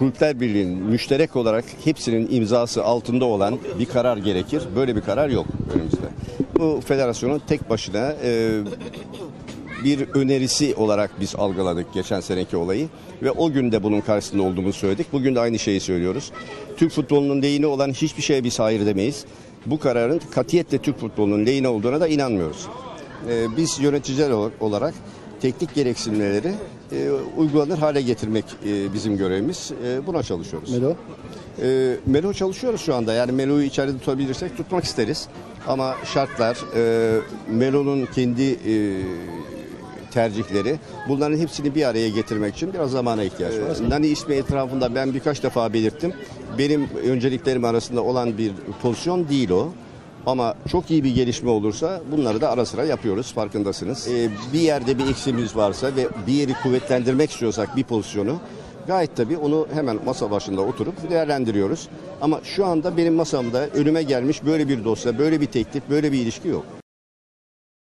Kulüpler Birliği'nin müşterek olarak hepsinin imzası altında olan bir karar gerekir. Böyle bir karar yok önümüzde. Bu federasyonun tek başına e, bir önerisi olarak biz algıladık geçen seneki olayı ve o gün de bunun karşısında olduğumuzu söyledik. Bugün de aynı şeyi söylüyoruz. Türk futbolunun lehine olan hiçbir şeye biz hayır demeyiz. Bu kararın katiyetle Türk futbolunun lehine olduğuna da inanmıyoruz. Ee, biz yöneticiler ol- olarak teknik gereksinimleri e, uygulanır hale getirmek e, bizim görevimiz. E, buna çalışıyoruz. Melo. E, Melo çalışıyoruz şu anda. Yani Melo'yu içeride tutabilirsek tutmak isteriz. Ama şartlar, e, Melo'nun kendi e, tercihleri bunların hepsini bir araya getirmek için biraz zamana ihtiyaç var. Nani ismi etrafında ben birkaç defa belirttim. Benim önceliklerim arasında olan bir pozisyon değil o. Ama çok iyi bir gelişme olursa bunları da ara sıra yapıyoruz farkındasınız. E, bir yerde bir eksiğimiz varsa ve bir yeri kuvvetlendirmek istiyorsak bir pozisyonu Gayet tabii onu hemen masa başında oturup değerlendiriyoruz. Ama şu anda benim masamda önüme gelmiş böyle bir dosya, böyle bir teklif, böyle bir ilişki yok.